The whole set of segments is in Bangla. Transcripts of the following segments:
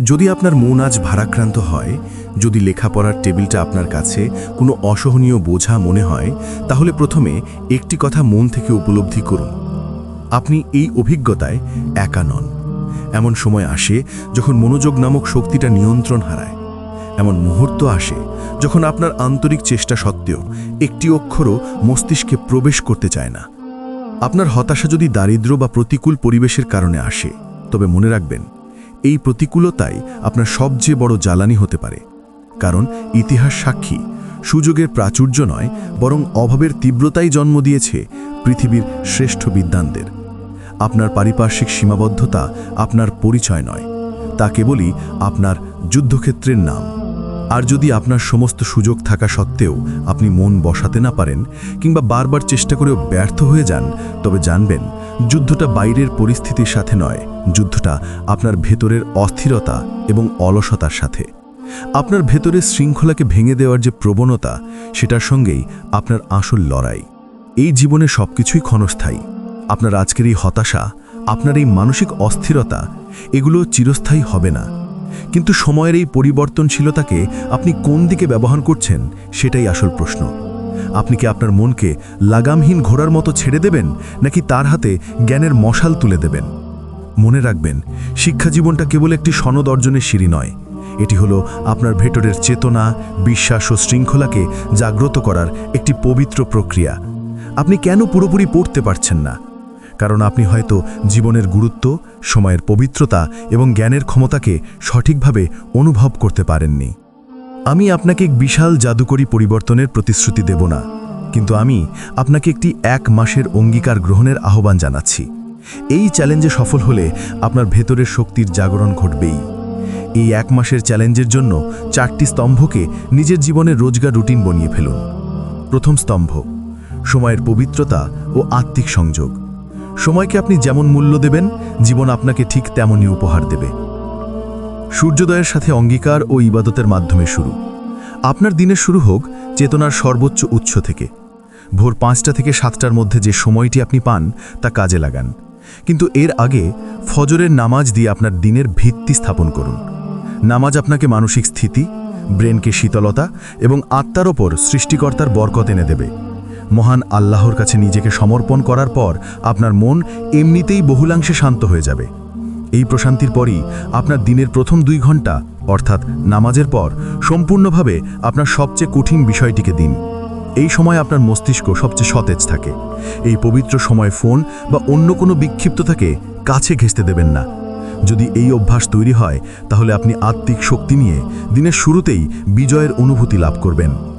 যদি আপনার মন আজ ভারাক্রান্ত হয়, যদি লেখাপড়ার টেবিলটা আপনার কাছে কোনো অসহনীয় বোঝা মনে হয়, তাহলে প্রথমে একটি কথা মন থেকে উপলব্ধি করুন। আপনি এই অভিজ্ঞতায় একা নন। এমন সময় আসে যখন মনোযোগ নামক শক্তিটা নিয়ন্ত্রণ হারায়। এমন মুহূর্ত আসে যখন আপনার আন্তরিক চেষ্টা সত্ত্বেও একটি অক্ষরও মস্তিষ্কে প্রবেশ করতে চায় না। আপনার হতাশা যদি দারিদ্র বা প্রতিকূল পরিবেশের কারণে আসে, তবে মনে রাখবেন এই প্রতিকূলতাই আপনার সবচেয়ে বড় জ্বালানি হতে পারে। কারণ ইতিহাস সাক্ষী, সুযোগের প্রাচুর্য নয়, বরং অভাবের তীব্রতাই জন্ম দিয়েছে পৃথিবীর শ্রেষ্ঠ বিদ্বানদের। আপনার পারিপার্শ্বিক সীমাবদ্ধতা আপনার পরিচয় নয়, তা কেবলই আপনার যুদ্ধক্ষেত্রের নাম। আর যদি আপনার সমস্ত সুযোগ থাকা সত্ত্বেও আপনি মন বসাতে না পারেন কিংবা বারবার চেষ্টা করেও ব্যর্থ হয়ে যান, তবে জানবেন, যুদ্ধটা বাইরের পরিস্থিতির সাথে নয়, যুদ্ধটা আপনার ভেতরের অস্থিরতা এবং অলসতার সাথে। আপনার ভেতরের শৃঙ্খলাকে ভেঙে দেওয়ার যে প্রবণতা, সেটার সঙ্গেই আপনার আসল লড়াই। এই জীবনে সবকিছুই ক্ষণস্থায়ী। আপনার আজকের এই হতাশা, আপনার এই মানসিক অস্থিরতা, এগুলো চিরস্থায়ী হবে না। কিন্তু সময়ের এই পরিবর্তনশীলতাকে আপনি কোন দিকে ব্যবহার করছেন সেটাই আসল প্রশ্ন। আপনি কি আপনার মনকে লাগামহীন ঘোড়ার মতো ছেড়ে দেবেন, নাকি তার হাতে জ্ঞানের মশাল তুলে দেবেন? মনে রাখবেন, শিক্ষা জীবনটা কেবল একটি সনদ অর্জনের সিঁড়ি নয়। এটি হলো আপনার ভেতরের চেতনা, বিশ্বাস ও শৃঙ্খলাকে জাগ্রত করার একটি পবিত্র প্রক্রিয়া। আপনি কেন পুরোপুরি পড়তে পারছেন না? কারণ আপনি হয়তো জীবনের গুরুত্ব, সময়ের পবিত্রতা এবং জ্ঞানের ক্ষমতাকে সঠিকভাবে অনুভব করতে পারেননি। আমি আপনাকে এক বিশাল জাদুকরী পরিবর্তনের প্রতিশ্রুতি দেব না, কিন্তু আমি আপনাকে একটি এক মাসের অঙ্গীকার গ্রহণের আহ্বান জানাচ্ছি। এই চ্যালেঞ্জে সফল হলে আপনার ভেতরের শক্তির জাগরণ ঘটবেই। এই এক মাসের চ্যালেঞ্জের জন্য চারটি স্তম্ভকে নিজের জীবনের রোজগার রুটিন বনিয়ে ফেলুন। প্রথম স্তম্ভ, সময়ের পবিত্রতা ও আত্মিক সংযোগ। সময়কে আপনি যেমন মূল্য দেবেন, জীবন আপনাকে ঠিক তেমনই উপহার দেবে। সূর্যোদয়ের সাথে অঙ্গীকার ও ইবাদতের মাধ্যমে শুরু। আপনার দিনের শুরু হোক চেতনার সর্বোচ্চ উৎস থেকে। ভোর পাঁচটা থেকে সাতটার মধ্যে যে সময়টি আপনি পান, তা কাজে লাগান। কিন্তু এর আগে ফজরের নামাজ দিয়ে আপনার দিনের ভিত্তি স্থাপন করুন। নামাজ আপনাকে মানসিক স্থিতি, ব্রেনকে শীতলতা এবং আত্মার ওপর সৃষ্টিকর্তার বরকত এনে দেবে। মহান আল্লাহর কাছে নিজেকে সমর্পণ করার পর আপনার মন এমনিতেই বহুলাংশে শান্ত হয়ে যাবে। এই প্রশান্তির পরই আপনার দিনের প্রথম দুই ঘণ্টা অর্থাৎ নামাজের পর, সম্পূর্ণভাবে আপনার সবচেয়ে কঠিন বিষয়টিকে দিন। এই সময় আপনার মস্তিষ্ক সবচেয়ে সতেজ থাকে। এই পবিত্র সময় ফোন বা অন্য কোনো বিক্ষিপ্ততাকে কাছে ঘেঁচতে দেবেন না। যদি এই অভ্যাস তৈরি হয়, তাহলে আপনি আত্মিক শক্তি নিয়ে দিনের শুরুতেই বিজয়ের অনুভূতি লাভ করবেন।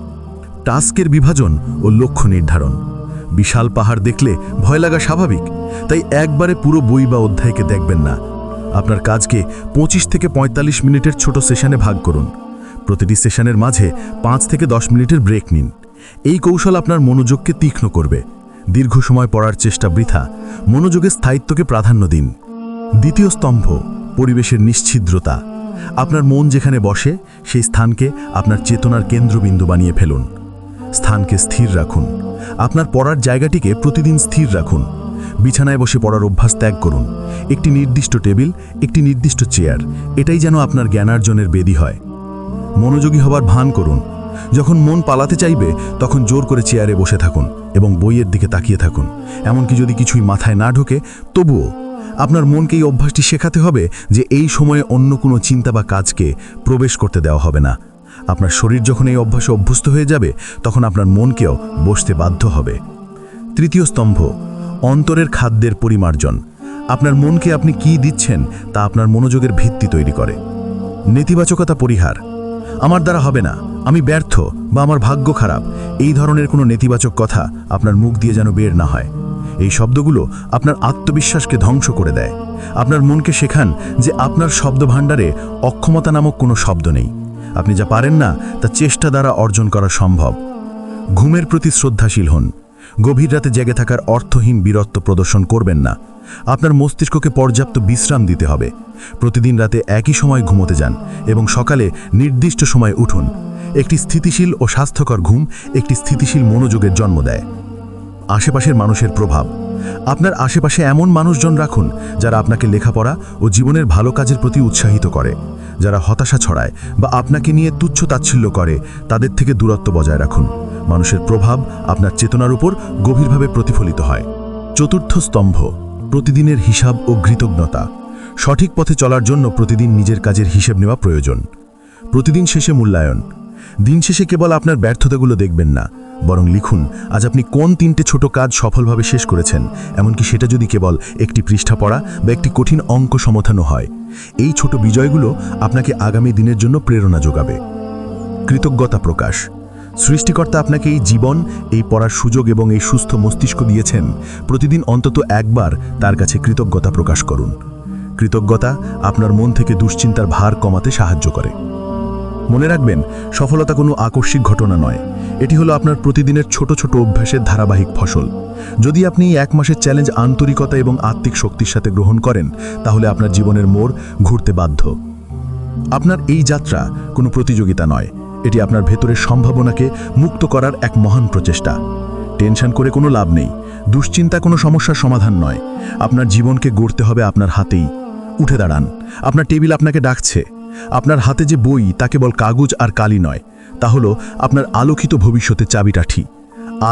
টাস্কের বিভাজন ও লক্ষ্য নির্ধারণ। বিশাল পাহাড় দেখলে ভয় লাগা স্বাভাবিক, তাই একবারে পুরো বই বা অধ্যায়কে দেখবেন না। আপনার কাজকে ২৫ থেকে ৪৫ মিনিটের ছোট সেশনে ভাগ করুন। প্রতিটি সেশনের মাঝে পাঁচ থেকে দশ মিনিটের ব্রেক নিন। এই কৌশল আপনার মনোযোগকে তীক্ষ্ণ করবে। দীর্ঘ সময় পড়ার চেষ্টা বৃথা, মনোযোগের স্থায়িত্বকে প্রাধান্য দিন। দ্বিতীয় স্তম্ভ, পরিবেশের নিশ্ছিদ্রতা। আপনার মন যেখানে বসে, সেই স্থানকে আপনার চেতনার কেন্দ্রবিন্দু বানিয়ে ফেলুন। স্থানকে স্থির রাখুন। আপনার পড়ার জায়গাটিকে প্রতিদিন স্থির রাখুন। বিছানায় বসে পড়ার অভ্যাস ত্যাগ করুন। একটি নির্দিষ্ট টেবিল, একটি নির্দিষ্ট চেয়ার, এটাই যেন আপনার জ্ঞানার্জনের বেদি হয়। মনোযোগী হবার ভান করুন। যখন মন পালাতে চাইবে, তখন জোর করে চেয়ারে বসে থাকুন এবং বইয়ের দিকে তাকিয়ে থাকুন। এমনকি যদি কিছুই মাথায় না ঢোকে, তবুও আপনার মনকে এই অভ্যাসটি শেখাতে হবে যে এই সময়ে অন্য কোনো চিন্তা বা কাজকে প্রবেশ করতে দেওয়া হবে না। আপনার শরীর যখন এই অভ্যাসে অভ্যস্ত হয়ে যাবে, তখন আপনার মনকেও বসতে বাধ্য হবে। তৃতীয় স্তম্ভ, অন্তরের খাদ্যের পরিমার্জন। আপনার মনকে আপনি কি দিচ্ছেন, তা আপনার মনোযোগের ভিত্তি তৈরি করে। নেতিবাচকতা পরিহার। আমার দ্বারা হবে না, আমি ব্যর্থ বা আমার ভাগ্য খারাপ। এই ধরনের কোনো নেতিবাচক কথা আপনার মুখ দিয়ে যেন বের না হয়। এই শব্দগুলো আপনার আত্মবিশ্বাসকে ধ্বংস করে দেয়। আপনার মনকে শেখান যে আপনার শব্দভাণ্ডারে অক্ষমতা নামক কোনো শব্দ নেই। আপনি যা পারেন না, তা চেষ্টা দ্বারা অর্জন করা সম্ভব। ঘুমের প্রতি শ্রদ্ধাশীল হন। গভীর রাতে জেগে থাকার অর্থহীন বীরত্ব প্রদর্শন করবেন না। আপনার মস্তিষ্ককে পর্যাপ্ত বিশ্রাম দিতে হবে। প্রতিদিন রাতে একই সময় ঘুমোতে যান এবং সকালে নির্দিষ্ট সময় উঠুন। একটি স্থিতিশীল ও স্বাস্থ্যকর ঘুম একটি স্থিতিশীল মনোযোগের জন্ম দেয়। আশেপাশের মানুষের প্রভাব। আপনার আশেপাশে এমন মানুষজন রাখুন যারা আপনাকে লেখাপড়া ও জীবনের ভালো কাজের প্রতি উৎসাহিত করে, যারা হতাশা ছড়ায় বা আপনাকে নিয়ে তুচ্ছ তাচ্ছিল্য করে, তাদের থেকে দূরত্ব বজায় রাখুন। মানুষের প্রভাব আপনার চেতনার উপর গভীরভাবে প্রতিফলিত হয়। চতুর্থ স্তম্ভ, প্রতিদিনের হিসাব ও কৃতজ্ঞতা। সঠিক পথে চলার জন্য প্রতিদিন নিজের কাজের হিসেব নেওয়া প্রয়োজন। প্রতিদিন শেষে মূল্যায়ন। দিন শেষে কেবল আপনার ব্যর্থতাগুলো দেখবেন না, বরং লিখুন, আজ আপনি কোন তিনটে ছোট কাজ সফলভাবে শেষ করেছেন? এমনকি সেটা যদি কেবল একটি পৃষ্ঠা পড়া বা একটি কঠিন অঙ্ক সমাধানও হয়। এই ছোট বিজয়গুলো আপনাকে আগামী দিনের জন্য প্রেরণা যোগাবে। কৃতজ্ঞতা প্রকাশ। সৃষ্টিকর্তা আপনাকে এই জীবন, এই পড়ার সুযোগ এবং এই সুস্থ মস্তিষ্ক দিয়েছেন। প্রতিদিন অন্তত একবার তার কাছে কৃতজ্ঞতা প্রকাশ করুন। কৃতজ্ঞতা আপনার মন থেকে দুশ্চিন্তার ভার কমাতে সাহায্য করে। মনে রাখবেন, সফলতা কোনো আকস্মিক ঘটনা নয়। এটি হলো আপনার প্রতিদিনের ছোট ছোট অভ্যাসের ধারাবাহিক ফসল। যদি আপনি এক মাসের চ্যালেঞ্জ আন্তরিকতা এবং আত্মিক শক্তির সাথে গ্রহণ করেন, তাহলে আপনার জীবনের মোড় ঘুরতে বাধ্য। আপনার এই যাত্রা কোনো প্রতিযোগিতা নয়। এটি আপনার ভেতরের সম্ভাবনাকে মুক্ত করার এক মহান প্রচেষ্টা। টেনশন করে কোনো লাভ নেই। দুশ্চিন্তা কোনো সমস্যার সমাধান নয়। আপনার জীবনকে গড়তে হবে আপনার হাতেই। উঠে দাঁড়ান। আপনার টেবিল আপনাকে ডাকছে। আপনার হাতে যে বই, তা কেবল কাগজ আর কালি নয়, তা হলো আপনার আলোকিত ভবিষ্যতের চাবিটাঠি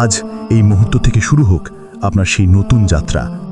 আজ এই মুহূর্ত থেকে শুরু হোক আপনার সেই নতুন যাত্রা।